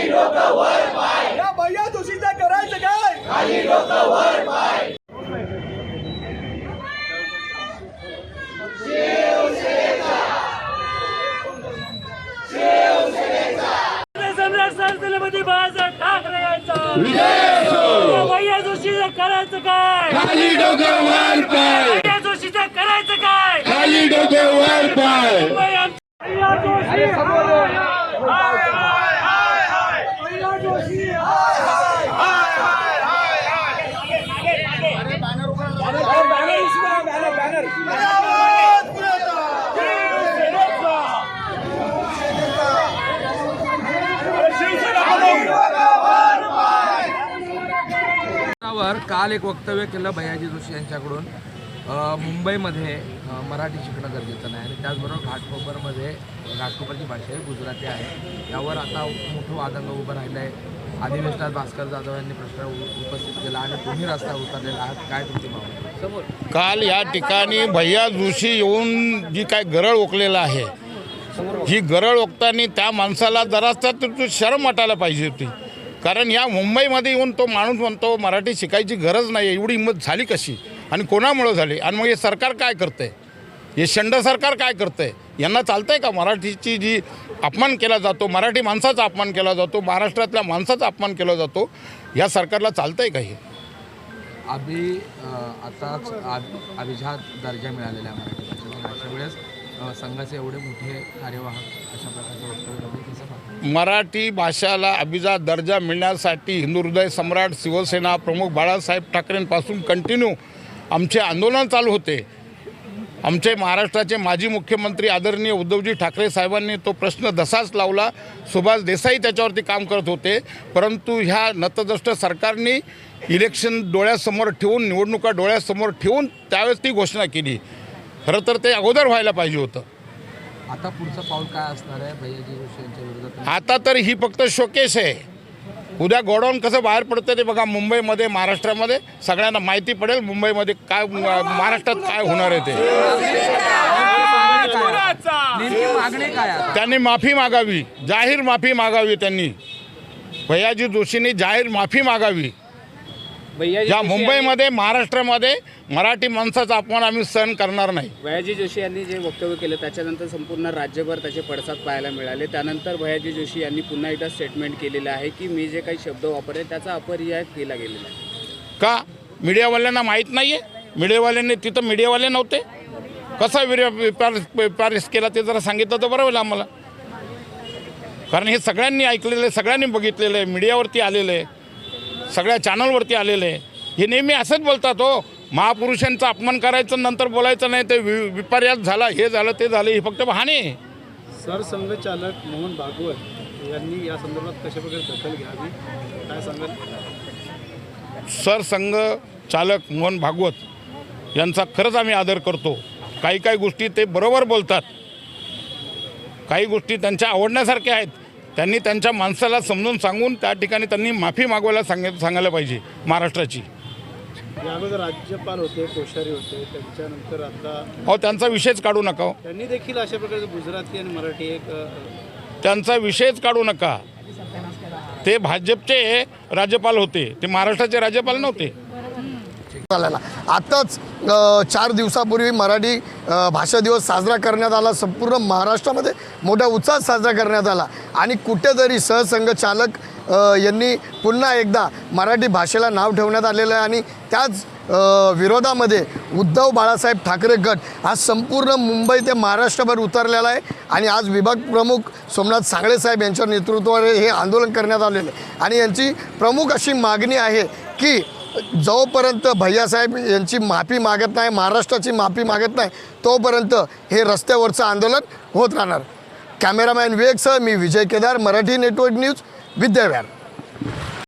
या भैया तुशीचा करायचं काय? खाली डोकं वर पाय. काय बाळासाहेब ठाकरे यांचा भैया जोशीचं करायचं काय? खाली डोकं वर पाय. भैया करायचं काय? खाली डोकं वर पाय. वर काल एक वक्तव्य केलं भैयाजी जोशी यांच्याकडून. मुंबईमध्ये मराठी शिकणं गरजेचं नाही आणि त्याचबरोबर घाटकोपरमध्ये घाटकोपरची भाषा ही गुजराती आहे. यावर आता मोठं वादंग उभं राहिलं आहे अधिवेशनात भास्कर जाधव यांनी प्रश्न उपस्थित केला आणि तुम्ही रस्ता उतरलेला आहात. काय तुमची भावना? काल या ठिकाणी भैया जोशी येऊन जी काय गरळ ओकलेलं आहे ही गरळ ओकताना त्या माणसाला जरासा तर तो शरम वाटायला पाहिजे होती. कारण या मुंबईमध्ये येऊन तो माणूस म्हणतो मराठी शिकायची गरज नाही एवढी हिंमत झाली कशी? आणि कोणामुळं झाली? आणि मग हे सरकार काय करते हे शंड सरकार काय करते यांना चालतंय का मराठीची जी अपमान केला जातो मराठी माणसाचा अपमान केला जातो महाराष्ट्रातल्या माणसाचा अपमान केला जातो या सरकारला चालतंय का हे? अभि आताच अभिजात दर्जा मिळालेला आहे मराठी भाषेला अशा वेळेस संघाचे एवढे मोठे कार्यवाहक अशा प्रकारचं वक्तव्य कसं पाहता मराठी भाषाला अभिजात दर्जा मिळण्यासाठी हिंदू हृदय सम्राट शिवसेना प्रमुख बाळासाहेब ठाकरेंपासून कंटिन्यू आमचे आंदोलन चालू होते. आमचे महाराष्ट्राचे माजी मुख्यमंत्री आदरणीय उद्धवजी ठाकरे साहेबांनी तो प्रश्न दसाच लावला. सुभाष देसाई त्याच्यावरती काम करत होते. परंतु ह्या नतद्रष्ट सरकारने इलेक्शन डोळ्यासमोर ठेवून निवडणुका डोळ्यासमोर ठेवून त्यावेळेस ती घोषणा केली. खरं तर ते अगोदर व्हायला पाहिजे होतं. आता पुढचं पाऊल काय असणार आहे भैयाजी जोशी यांच्या विरोधात? आता तर ही फक्त शोकेश आहे. उद्या गोडाऊन कसं बाहेर पडतं ते बघा मुंबईमध्ये महाराष्ट्रामध्ये सगळ्यांना माहिती पडेल मुंबईमध्ये काय महाराष्ट्रात काय होणार आहे ते. त्यांनी माफी मागावी जाहीर माफी मागावी त्यांनी. भैयाजी जोशींनी जाहीर माफी मागावी. या मुंबईमध्ये महाराष्ट्रामध्ये मराठी माणसाचा अपमान आम्ही सहन करणार नाही. भैयाजी जोशी यांनी जे वक्तव्य केलं त्याच्यानंतर संपूर्ण राज्यभर त्याचे पडसाद पाहायला मिळाले. त्यानंतर भैयाजी जोशी यांनी पुन्हा एकदा स्टेटमेंट केलेलं आहे की मी जे काही शब्द वापरले त्याचा अपरिहार केला गेलेला आहे. का? मीडियावाल्यांना माहीत नाही आहे मीडियावाल्यांनी तिथं मीडियावाले नव्हते? कसा विपारिस केला ते जरा सांगितलं तर बरं होईल आम्हाला. कारण हे सगळ्यांनी ऐकलेलं आहे सगळ्यांनी बघितलेलं आहे मीडियावरती आलेलं आहे. सगळ्या चॅनलवरती आलेलं. आहे हे नेहमी असंच बोलतात हो महापुरुषांचा अपमान करायचं नंतर बोलायचं नाही ते वि विपर्यास झाला हे झालं ते झालं हे फक्त बहाणे. सरसंघचालक मोहन भागवत यांनी या संदर्भात कशा प्रकारे दखल घ्यावी? काय सांगाल? सरसंघ चालक मोहन भागवत यांचा खरंच आम्ही आदर करतो. काही काही गोष्टी ते बरोबर बोलतात. काही गोष्टी त्यांच्या आवडण्यासारख्या आहेत. त्यांनी त्यांच्या माणसाला समजून सांगून त्या ठिकाणी त्यांनी माफी मागवायला सांग सांगायला पाहिजे महाराष्ट्राची. या अगोदर राज्यपाल होते कोश्यारी होते त्यांच्यानंतर आता अहो त्यांचा विषयच काढू नका हो. त्यांनी देखील अशा प्रकारचे गुजराती आणि मराठी एक अ, त्यांचा विषयच काढू नका. ते भाजपचे राज्यपाल होते. ते महाराष्ट्राचे राज्यपाल नव्हते. झालेला अ, चार दिवसापूर्वी मराठी भाषा दिवस साजरा करण्यात आला. संपूर्ण महाराष्ट्रामध्ये मोठ्या उत्साहात साजरा करण्यात आला. आणि कुठेतरी सहसंघ चालक यांनी पुन्हा एकदा मराठी भाषेला नाव ठेवण्यात आलेलं आहे. आणि त्याच विरोधामध्ये उद्धव बाळासाहेब ठाकरे गट हा संपूर्ण मुंबई ते महाराष्ट्रभर उतरलेला आहे. आणि आज विभाग प्रमुख सोमनाथ सांगळे साहेब यांच्या नेतृत्वावर हे आंदोलन करण्यात आलेलं आहे. आणि यांची प्रमुख अशी मागणी आहे की जोपर्यंत भैयासाहेब यांची माफी मागत नाही महाराष्ट्राची माफी मागत नाही तोपर्यंत हे रस्त्यावरचं आंदोलन होत राहणार. कॅमेरामॅन विवेकसह मी विजय केदार मराठी नेटवर्क न्यूज विद्याव्यान